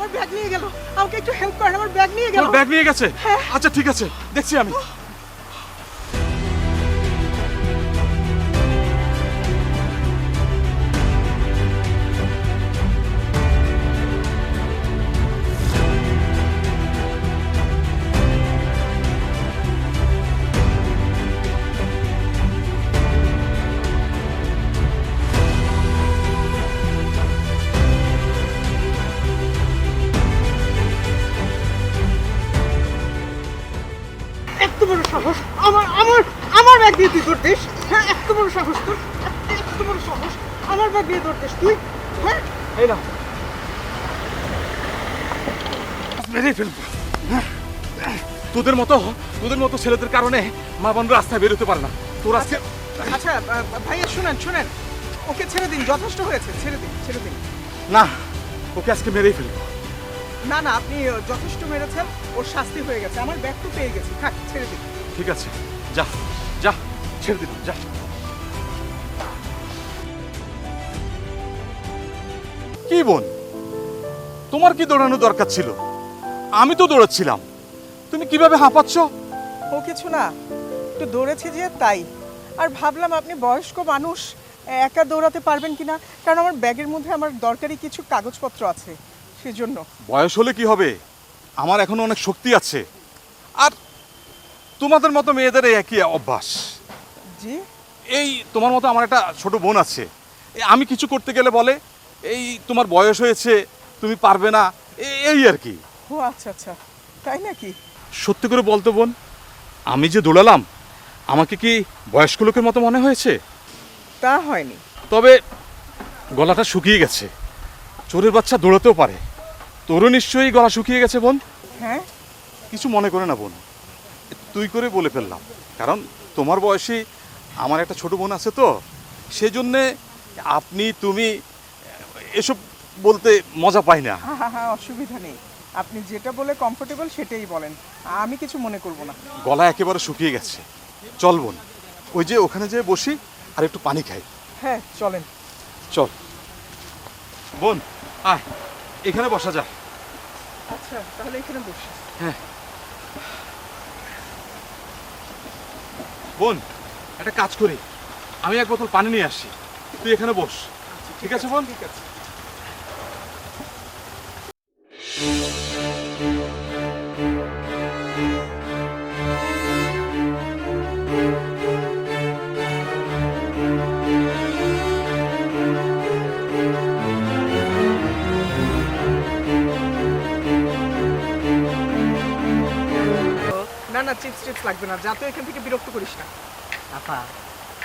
নিয়ে গেল। আমাকে একটু হেল্প করেন আমার ব্যাগ নিয়ে গেল। ব্যাগ নিয়ে গেছে? হ্যাঁ। আচ্ছা ঠিক আছে। দেখছি আমি। সাহস? আমার আমার আমার ব্যাগ দিয়ে তুই ধরতিস? হ্যাঁ এত বড় সাহস তোর। এত বড় সাহস। আমার ব্যাগ দিয়ে ধরতিস তুই? হ্যাঁ? এই না মেরেই ফেলব। তোদের মতো তোদের মতো ছেলেদের কারণে মা বোন রাস্তায় বেরোতে পারে না। তোর আজকে আচ্ছা ভাইয়া শুনেন শুনেন। ওকে ছেড়ে দিন যথেষ্ট হয়েছে ছেড়ে দিন ছেড়ে দিন। না ওকে আজকে মেরেই ফেলব। না না আপনি যথেষ্ট মেরেছেন ওর শাস্তি হয়ে গেছে আমার ব্যাগ তো পেয়ে গেছি থাক ছেড়ে দিন। ঠিক আছে। যা যা ছেড়ে দিলাম যা। কি বোন? তোমার কি দৌড়ানো দরকার ছিল? আমি তো দৌড়াচ্ছিলাম। তুমি কীভাবে হাঁপাচ্ছ? ও কিছু না। একটু দৌড়েছি যে তাই। আর ভাবলাম আপনি বয়স্ক মানুষ একা দৌড়াতে পারবেন কিনা? কারণ আমার ব্যাগের মধ্যে আমার দরকারি কিছু কাগজপত্র আছে। সেজন্য। বয়স হলে কি হবে? আমার এখনও অনেক শক্তি আছে। আর তোমাদের মতো মেয়েদের এই একই অভ্যাস। জি। এই তোমার মতো আমার একটা ছোট বোন আছে। এই আমি কিছু করতে গেলে বলে এই তোমার বয়স হয়েছে তুমি পারবে না এ- এই আর কি। ও আচ্ছা আচ্ছা। তাই নাকি? সত্যি করে বলতো বোন আমি যে দৌড়ালাম আমাকে কি বয়স্ক লোকের মতো মনে হয়েছে? তা হয়নি। তবে গলাটা শুকিয়ে গেছে। চোরের বাচ্চা দৌড়াতেও পারে। তোরও নিশ্চয়ই গলা শুকিয়ে গেছে বোন। হ্যাঁ। কিছু মনে করে না বোন। তুই করে বলে ফেললাম। কারণ তোমার বয়সী আমার একটা ছোট বোন আছে তো সেজন্যে আপনি তুমি এসব বলতে মজা পাই না। হ্যাঁ হ্যাঁ হ্যাঁ অসুবিধা নেই। আপনি যেটা বলে কমফোর্টেবল সেটাই বলেন। আমি কিছু মনে করব না। গলা একেবারে শুকিয়ে গেছে। চল বোন ওই যে ওখানে যে বসি আর একটু পানি খাই। হ্যাঁ চলেন। চল। বোন আয় এখানে বসা যা আচ্ছা তাহলে এখানে বসি। বোন একটা কাজ করি। আমি এক বোতল পানি নিয়ে আসি তুই এখানে বস। ঠিক আছে বোন? ঠিক আছে। না না চিপস টিপস লাগবে না যা তো এখান থেকে বিরক্ত করিস না। আপা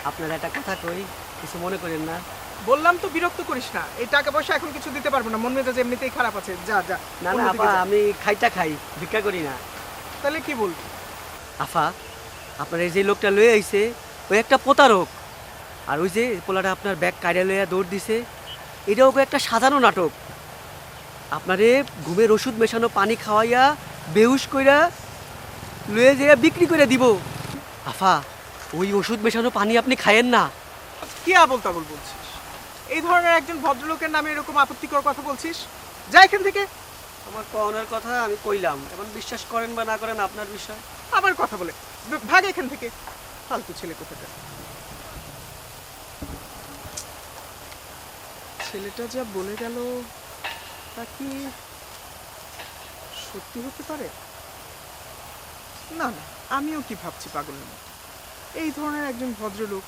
আপনার একটা কথা কই কিছু মনে করেন না। বললাম তো বিরক্ত করিস না এই টাকা পয়সা এখন কিছু দিতে পারব না মন মেজাজ এমনিতেই খারাপ আছে যা যা না না আপা আমি খাইটা খাই ভিক্ষা করি না। তাহলে কি বলবি? আফা আপনার এই যে লোকটা লয়ে আইছে ওই একটা প্রতারক। আর ওই যে পোলাটা আপনার ব্যাগ কাইরা লইয়া দৌড় দিছে এটাও একটা সাজানো নাটক। আপনারে ঘুমের ওষুধ মেশানো পানি খাওয়াইয়া বেহুশ কইরা লয়ে যেয়ে বিক্রি করে দিব। আফা ওই ওষুধ মেশানো পানি আপনি খায়েন না। কি আবল তাবল বলছিস? এই ধরনের একজন ভদ্রলোকের নামে এরকম আপত্তিকর কথা বলছিস? যা এখান থেকে। আমার কওনের কথা আমি কইলাম। এখন বিশ্বাস করেন বা না করেন আপনার বিষয়। আবার কথা বলে। ভাগ এখান থেকে। ফালতু ছেলে কোথাটা ছেলেটা যা বলে গেল তা কি সত্যি হতে পারে? না না, আমিও কি ভাবছি পাগলের মতো? এই ধরনের একজন ভদ্রলোক,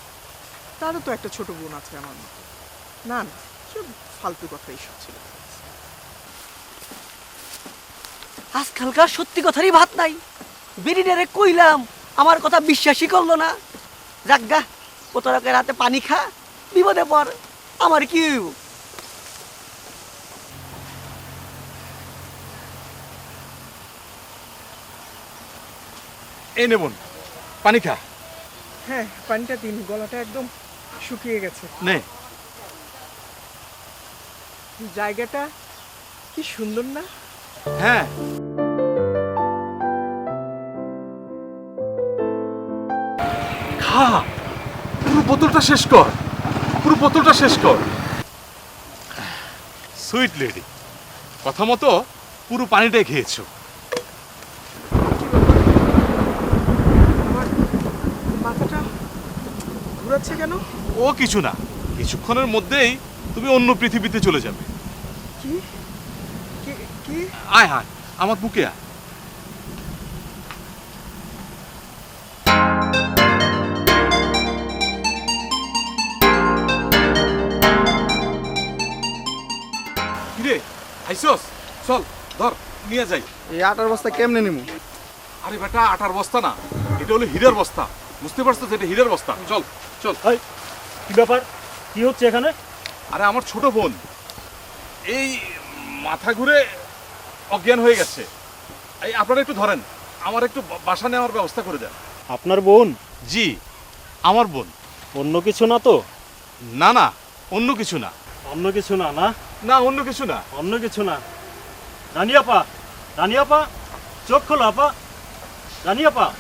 তারও তো একটা ছোট বোন আছে আমার মতো। না না সব ফালতু কথা এইসব ছিল। আজকালকার সত্যি কথারই ভাত নাই। বিরিডারে কইলাম, আমার কথা বিশ্বাসই করল না। যাজ্ঞা প্রতারকের হাতে পানি খা, বিপদে পর আমার কি হইব? এই নে বোন পানি খা। হ্যাঁ পানিটা দিন গলাটা একদম শুকিয়ে গেছে। নে। জায়গাটা কি সুন্দর না? হ্যাঁ। খা পুরো বোতলটা শেষ কর পুরো বোতলটা শেষ কর। সুইট লেডি কথা মতো পুরো পানিটাই খেয়েছো আমার মাথাটা ঘুরাচ্ছে কেন? ও কিছু না। কিছুক্ষণের মধ্যেই তুমি অন্য পৃথিবীতে চলে যাবে। কি? কি আয় আয় আমার বুকে আয়। কিরে আইসস চল ধর নিয়ে যাই। এই আটার বস্তা কেমনে নিমু? আরে বেটা আটার বস্তা না এটা হলো হীরের বস্তা। বুঝতে পারছ এটা হীরের বস্তা। চল। চল। কি ব্যাপার? কি হচ্ছে এখানে? আরে আমার ছোট বোন। এই মাথা ঘুরে অজ্ঞান হয়ে গেছে। এই আপনারা একটু ধরেন। আমার একটু বাসা নেওয়ার ব্যবস্থা করে দেন। আপনার বোন? জি আমার বোন। অন্য কিছু না তো? না না অন্য কিছু না। অন্য কিছু না না? না অন্য কিছু না। অন্য কিছু না। রানী আপা রানী আপা চোখ খোলো আপা। রানী আপা।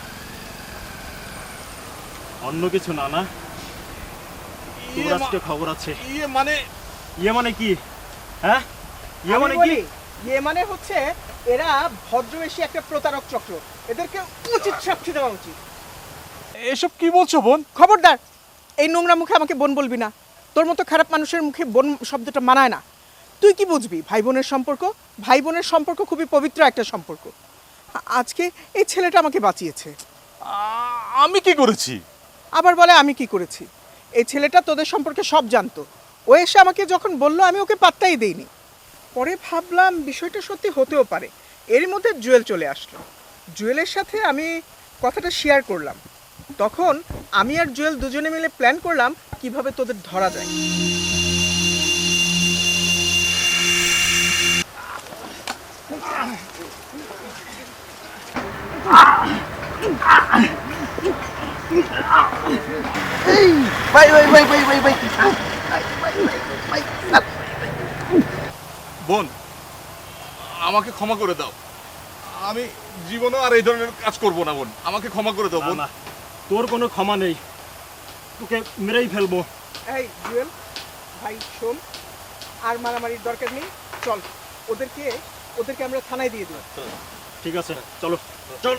অন্য কিছু না না? ইয়ে যুবরাজকে মা- খবর আছে। ইয়ে মানে ইয়ে মানে কি? হ্যাঁ? ইয়ে মানে কি ইয়ে মানে হচ্ছে এরা ভদ্রবেশী একটা প্রতারক চক্র। এদেরকে উচিত শাস্তি দেওয়া উচিত। এসব কি বলছো বোন? খবরদার এই নোংরা মুখে আমাকে বোন বলবি না। তোর মতো খারাপ মানুষের মুখে বোন শব্দটা মানায় না। তুই কি বুঝবি? ভাই বোনের সম্পর্ক? ভাই বোনের সম্পর্ক খুবই পবিত্র একটা সম্পর্ক। আজকে এই ছেলেটা আমাকে বাঁচিয়েছে। আমি কি করেছি? আবার বলে আমি কি করেছি? এই ছেলেটা তোদের সম্পর্কে সব জানতো। ও এসে আমাকে যখন বলল, আমি ওকে পাত্তাই দিইনি। পরে ভাবলাম বিষয়টা সত্যি হতেও পারে। এর মধ্যে জুয়েল চলে আসলো। জুয়েলের সাথে আমি কথাটা শেয়ার করলাম। তখন আমি আর জুয়েল দুজনে মিলে প্ল্যান করলাম কীভাবে তোদের ধরা যায়। ভাই ভাই ভাই ভাই ভাই ভাই বোন আমাকে ক্ষমা করে দাও। আমি জীবনে আর এই ধরনের কাজ করব না বোন। আমাকে ক্ষমা করে দাও বোন। না তোর কোনো ক্ষমা নেই। তোকে মেরেই ফেলব। এই জুয়েল ভাই শোন আর মারামারির দরকার নেই। চল ওদেরকে ওদেরকে আমরা থানায় দিয়ে দিই ঠিক আছে চলো। চল।